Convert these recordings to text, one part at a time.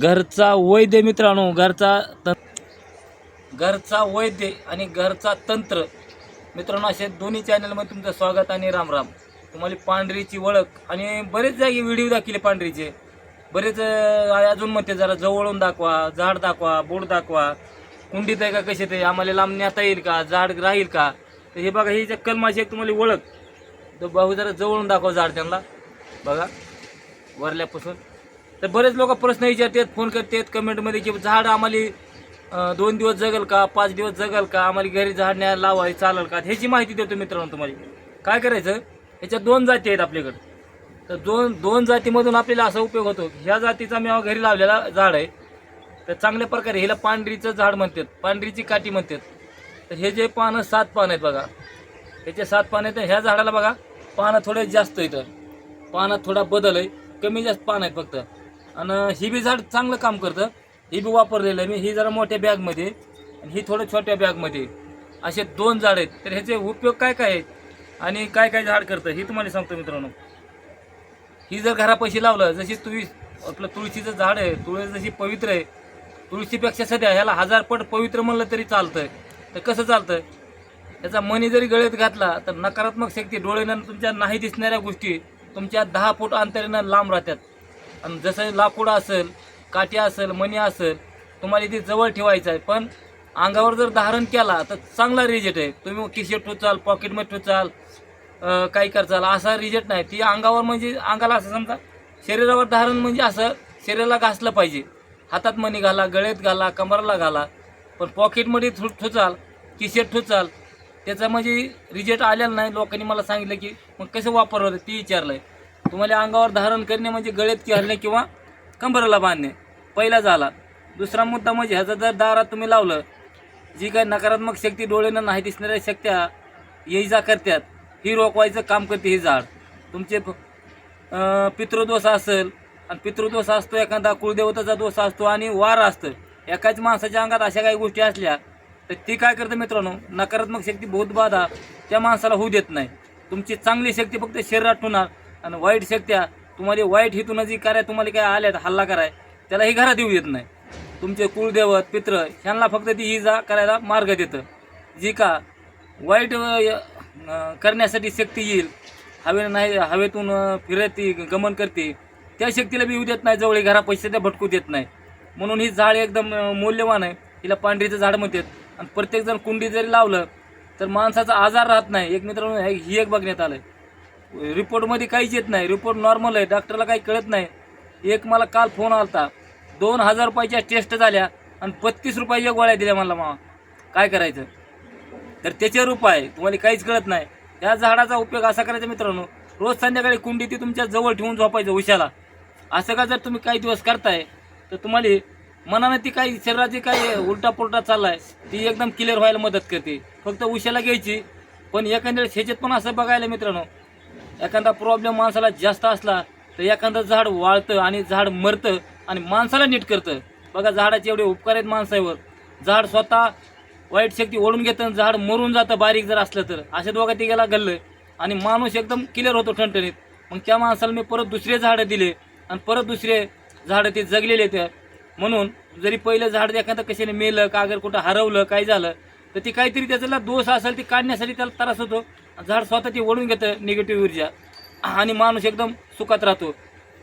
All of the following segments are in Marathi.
घरचा वैद्य मित्रांनो घरचा तं- घरचा वैद्य आणि घरचा तंत्र. मित्रांनो असे दोन्ही चॅनलमध्ये तुमचं स्वागत आणि रामराम. तुम्हाला पांढरीची ओळख आणि बरेच जागी व्हिडिओ दाखवले पांढरीचे. बरेच अजून म्हणते जरा जवळून दाखवा झाड दाखवा बोट दाखवा. कुंडीत आहे का कसे ते आम्हाला लांब नेता येईल का? झाड राहील का? तर हे बघा ही जे कलमाची एक तुम्हाला ओळख. तर भाऊ जरा जवळून दाखवा झाड त्यांना. बघा वरल्यापासून. तर बरेच लोक प्रश्न विचारतात फोन करतात कमेंटमध्ये की झाड आम्हाला दोन दिवस जगल का पाच दिवस जगल का आम्हाला घरी झाड न्यायला लावाय चालेल का? ह्याची माहिती देतो मित्रांनो तुम्हाला. काय करायचं? ह्याच्या दोन जाती आहेत आपल्याकडे. तर दोन दोन जातीमधून आपल्याला असा उपयोग होतो ह्या जातीचा मी घरी लावलेला झाड आहे. तर चांगल्या प्रकारे ह्याला पांढरीचं झाड म्हणतात पांढरीची काठी म्हणतात. तर हे जे पानं सात पानं आहेत बघा. ह्याचे सात पानं आहेत ह्या झाडाला बघा पानं थोडे जास्त येतं पानात थोडा बदल आहे कमी जास्त पान आहेत फक्त. आणि ही बी झाड चांगलं काम करतं. ही बी वापरलेलं आहे मी. ही जरा मोठ्या बॅगमध्ये आणि ही थोडं छोट्या बॅगमध्ये असे दोन झाड आहेत. तर ह्याचे उपयोग काय काय आहेत? आणि काय काय झाड करतं? हे तुम्हाला सांगतो मित्रांनो. ही जर घरापाशी लावलं जशी तुळी आपलं तुळशीचं झाड आहे तुळस जशी पवित्र आहे तुळशीपेक्षा सध्या ह्याला हजार पट पवित्र म्हणलं तरी चालतंय. तर कसं चालतं त्याचा मनी जरी गळ्यात घातला तर नकारात्मक शक्ती डोळ्यानं तुमच्या नाही दिसणाऱ्या गोष्टी तुमच्या दहा फूट अंतरीनं लांब राहतात. आणि जसं लाकूड असेल काठी असेल मणी असेल तुम्हाला ती जवळ ठेवायचं आहे. पण अंगावर जर धारण केला तर चांगला रिजेक्ट आहे. तुम्ही किशेट ठोचाल पॉकेटमध्ये ठोचाल काही करचाल असा रिजेक्ट नाही. ती अंगावर म्हणजे अंगाला असं समजा शरीरावर धारण म्हणजे असं शरीराला घासलं पाहिजे. हातात मणी घाला गळ्यात घाला कमराला घाला. पण पॉकेटमध्ये ठो ठोचाल किशेट ठोचाल त्याचा म्हणजे रिजेक्ट आलेला नाही. लोकांनी मला सांगितलं की मग कसं वापरलं? ती आहे तुम्हाला अंगावर धारण करणे म्हणजे गळ्यात घालणे किंवा कंबरला बांधणे. पहिला झाला. दुसरा मुद्दा म्हणजे ह्याचा जर दारात तुम्ही लावलं जी काही नकारात्मक शक्ती डोळ्यानं नाही दिसणाऱ्या शक्त्या ये जा करतात. ही रोखवायचं काम करते हे झाड. तुमचे पितृदोष असेल आणि पितृदोष असतो एखादा कुळदेवताचा दोष असतो आणि वार असतं. एकाच माणसाच्या अंगात अशा काही गोष्टी असल्या तर ती काय करतं मित्रांनो? नकारात्मक शक्ती बहुत बाधा त्या माणसाला होऊ देत नाही. तुमची चांगली शक्ती फक्त शरीरात ठेवणार आणि वाईट शक्त्या तुम्हाला वाईट हितून जी कराय तुम्हाला काय आल्यात हल्ला कराय त्याला ही घरात येऊ देत नाही. तुमचे कुळदेवत पित्र ह्यांना फक्त ती ही जा करायला मार्ग देतं. जी का वाईट करण्यासाठी शक्ती येईल हवे नाही हवेतून फिरती गमन करते त्या शक्तीला बी येऊ देत नाही जवळ घरा पैसे त्या भटकू देत नाही. म्हणून ही झाड एकदम मौल्यवान आहे. हिला पांढरीचं झाड म्हणतात. आणि प्रत्येकजण कुंडी जरी लावलं तर माणसाचा आजार राहत नाही. एक मित्रांनो हे- ही एक बघण्यात आलं रिपोर्टमध्ये काहीच येत नाही. रिपोर्ट नॉर्मल आहे. डॉक्टरला काही कळत नाही. एक मला काल फोन आलता. दोन हजार रुपयाच्या टेस्ट झाल्या आणि बत्तीस रुपयाच्या गोळ्या दिल्या मला मामा. काय करायचं? तर त्याच्यावर उपाय तुम्हाला काहीच कळत नाही. या झाडाचा उपयोग असा करायचा मित्रांनो रोज संध्याकाळी कुंडी ती तुमच्या जवळ ठेवून झोपायचं उशाला. असं का जर तुम्ही काही दिवस करताय तर तुम्हाला मनानं ती काही शरीराची काही उलटा पुलटा चाललाय ती एकदम क्लिअर व्हायला मदत करते. फक्त उशाला घ्यायची. पण एखाद्या ह्याच्यात पण असं बघायला मित्रांनो एखादा प्रॉब्लेम माणसाला जास्त असला तर एखादं झाड वाळतं आणि झाड मरतं आणि माणसाला नीट करतं. बघा झाडाचे एवढे उपकार आहेत माणसावर. झाड स्वतः वाईट शक्ती ओढून घेतं आणि झाड मरून जातं बारीक जर असलं तर. अशा दोघा तिघाला गल्लं आणि माणूस एकदम क्लिअर होतो ठणठणीत. मग त्या माणसाला मी परत दुसरे झाडं दिले आणि परत दुसरे झाडं ते जगलेले त्या म्हणून जरी पहिलं झाड एखादं कशाने मेलं का अगर कुठं हरवलं काय झालं तर ती काहीतरी त्याचा दोष असेल ती काढण्यासाठी त्याला त्रास होतो. झाड स्वतः ती ओढून घेतं निगेटिव्ह ऊर्जा. आणि माणूस एकदम सुखात राहतो.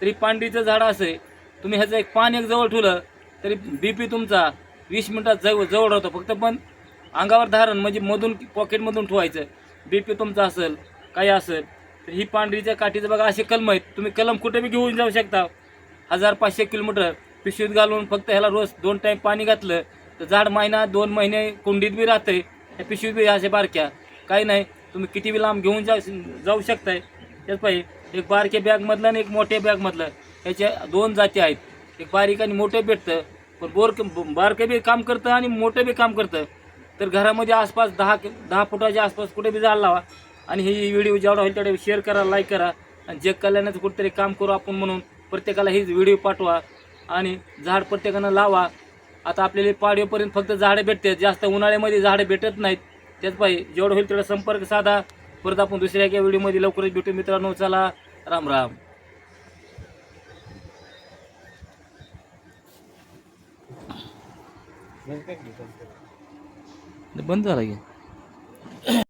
तरी पांढरीचं झाड असं आहे. तुम्ही ह्याचं एक पान एक जवळ ठेवलं तरी बी पी तुमचा वीस मिनटात जवळ जवळ राहतो. फक्त पण अंगावर धारण म्हणजे मधून पॉकेटमधून ठेवायचं. बी पी तुमचा असेल काही असेल तर ही पांढरीच्या काठीचं बघा असे कलम आहेत. तुम्ही कलम कुठे बी घेऊन जाऊ शकता. हजार पाचशे किलोमीटर पिशवीत घालून फक्त ह्याला रोज दोन टाईम पाणी घातलं तर झाड महिना दोन महिने कुंडीत बी राहते ह्या पिशवीत बी असे बारक्या. काही नाही. तुम्ही किती बी लांब घेऊन जा जाऊ शकताय. त्याच पाहिजे. एक बारक्या बॅगमधलं आणि एक मोठ्या बॅगमधलं ह्याच्या दोन जाती आहेत. एक बारीक आणि मोठं भेटतं. पण बोर बारकं बी काम करतं आणि मोठं बी काम करतं. तर घरामध्ये आसपास दहा दहा फुटाच्या आसपास कुठे बी झाड लावा. आणि ही व्हिडिओ जेवढा होईल तेवढे शेअर करा लाईक करा. आणि जग कल्याणाचं कुठेतरी काम करू आपण म्हणून प्रत्येकाला हीच व्हिडिओ पाठवा. आणि झाड प्रत्येकानं लावा. आता आपल्याला पाडीपर्यंत फक्त झाडं भेटतात. जास्त उन्हाळ्यामध्ये झाडं भेटत नाहीत. तेच पाहिजे जेवढं होईल तेवढा संपर्क साधा. परत आपण दुसऱ्या एका व्हिडिओमध्ये लवकरच भेटू मित्रांनो. चला राम राम. बंद झाला की.